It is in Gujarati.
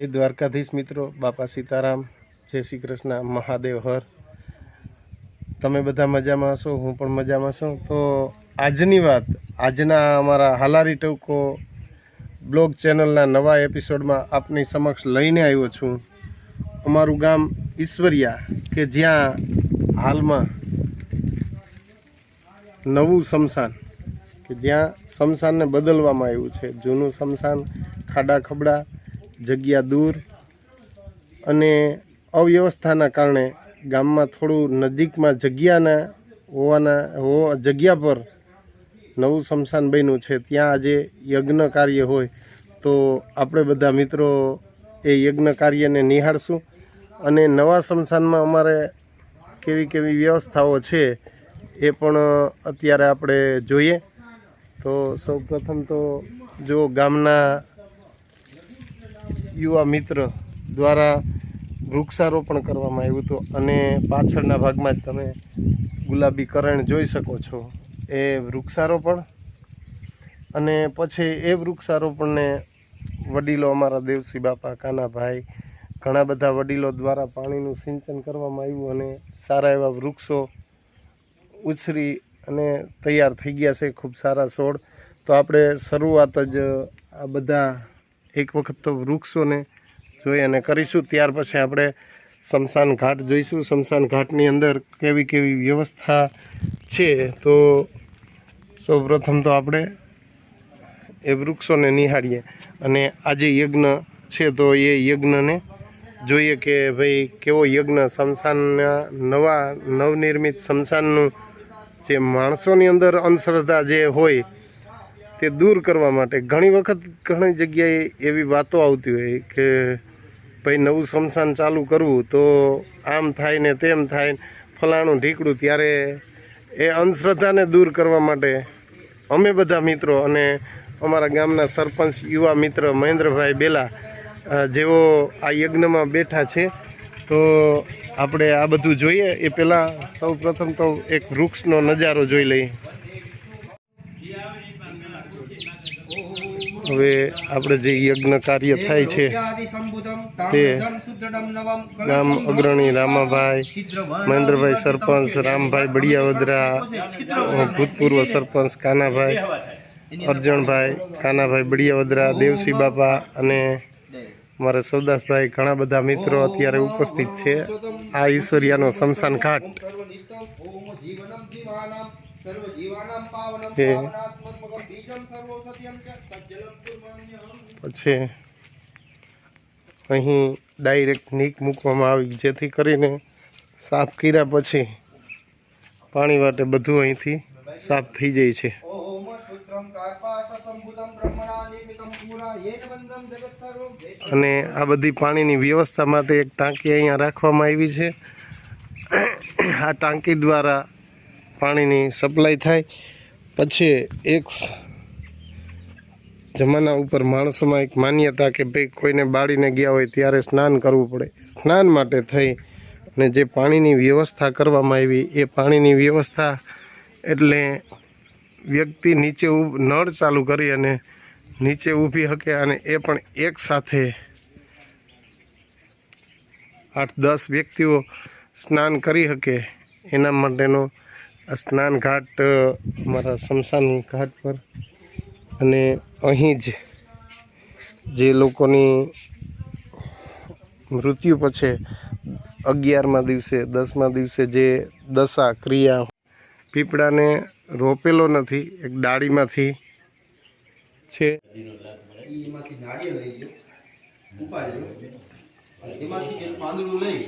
જય દ્વારકાધીશ મિત્રો, બાપા સીતારામ, જય શ્રી કૃષ્ણ, મહાદેવ હર. તમે બધા મજામાં હશો, હું પણ મજામાં છું. તો આજની વાત, આજના અમારા હાલારી ટવકો બ્લોગ ચેનલના નવા એપિસોડમાં આપની સમક્ષ લઈને આવ્યો છું. અમારું ગામ ઈશ્વરિયા, કે જ્યાં હાલમાં નવું શમશાન, કે જ્યાં શમશાનને બદલવામાં આવ્યું છે. જૂનું શમશાન ખાડા ખબડા જગ્યા દૂર અને અવ્યવસ્થાના કારણે ગામમાં થોડું નજીકમાં જગ્યાના હોવાના, હો, જગ્યા પર નવું શમશાન બન્યું છે. ત્યાં આજે યજ્ઞ કાર્ય હોય તો આપણે બધા મિત્રો એ યજ્ઞ કાર્યને નિહાળશું. અને નવા શમશાનમાં અમારે કેવી કેવી વ્યવસ્થાઓ છે એ પણ અત્યારે આપણે જોઈએ. તો સૌ પ્રથમ તો જો ગામના યુવા મિત્ર દ્વારા વૃક્ષારોપણ કરવામાં આવ્યું હતું અને પાછળના ભાગમાં જ તમે ગુલાબી કરણ જોઈ શકો છો. એ વૃક્ષારોપણ અને પછી એ વૃક્ષારોપણને વડીલો અમારા દેવસી બાપા, કાનાભાઈ, ઘણા બધા વડીલો દ્વારા પાણીનું સિંચન કરવામાં આવ્યું અને સારા એવા વૃક્ષો ઉછરી અને તૈયાર થઈ ગયા છે. ખૂબ સારા છોડ. તો આપણે શરૂઆત જ આ બધા એક વખત તો વૃક્ષોને જોઈ અને કરીશું. ત્યાર પછી આપણે શમશાન ઘાટ જોઈશું. શમશાન ઘાટની અંદર કેવી કેવી વ્યવસ્થા છે તો સૌપ્રથમ તો આપણે એ વૃક્ષોને નિહાળીએ. અને આજે યજ્ઞ છે તો એ યજ્ઞને જોઈએ કે ભાઈ કેવો યજ્ઞ શમશાનના નવા નવનિર્મિત શમશાનનું જે માણસોની અંદર અંધશ્રદ્ધા જે હોય તે દૂર કરવા માટે. ઘણી વખત ઘણી જગ્યાએ એવી વાતો આવતી હોય કે ભાઈ નવું સ્મશાન ચાલુ કરવું તો આમ થાય ને તેમ થાય ને ફલાણું ઢીકડું ત્યારે એ અંધશ્રદ્ધાને દૂર કરવા માટે અમે બધા મિત્રો અને અમારા ગામના સરપંચ, યુવા મિત્ર મહેન્દ્રભાઈ બેલા જેઓ આ યજ્ઞમાં બેઠા છે, તો આપણે આ બધું જોઈએ. એ પહેલાં સૌ પ્રથમ તો એક વૃક્ષનો નજારો જોઈ લઈએ. હવે આપણે જે યજ્ઞ કાર્ય થાય છે તે ગામ અગ્રણી રામાભાઈ મહેન્દ્રભાઈ સરપંચ રામભાઈ બડિયાવદરા અ, ભૂતપૂર્વ સરપંચ કાનાભાઈ અર્જણભાઈ કાનાભાઈ બડિયાવદરા દેવસી બાપા અને મારા સૌદાસભાઈ ઘણા બધા મિત્રો અત્યારે ઉપસ્થિત છે. આ ઈશ્વરિયાનો શમશાન ઘાટ. પછી અહીં ડાયરેક્ટ નીક મૂકવામાં આવી જેથી કરીને સાફ કર્યા પછી પાણી માટે બધું અહીંથી સાફ થઈ જાય છે. અને આ બધી પાણીની વ્યવસ્થા માટે એક ટાંકી અહીંયા રાખવામાં આવી છે. આ ટાંકી દ્વારા પાણીની સપ્લાય થાય. પછી એક જમાના ઉપર માણસોમાં એક માન્યતા કે ભાઈ કોઈને બાળીને ગયા હોય ત્યારે સ્નાન કરવું પડે. સ્નાન માટે થઈ અને જે પાણીની વ્યવસ્થા કરવામાં આવી, એ પાણીની વ્યવસ્થા એટલે વ્યક્તિ નીચે નળ ચાલુ કરી અને નીચે ઊભી શકે અને એ પણ એક સાથે આઠ દસ વ્યક્તિઓ સ્નાન કરી શકે એના માટેનો સ્નાન ઘાટ અમારા શમશાન ઘાટ પર. અને અહીં જ જે લોકોની મૃત્યુ પછી અગિયારમા દિવસે, દસમા દિવસે જે દશા ક્રિયા પીપળાને રોપેલો નથી, એક ડાળીમાંથી છે. એમાંથી નાળિયેર લઈ લ્યો ઉપાડી લ્યો એમાંથી પાંદડું લઈ.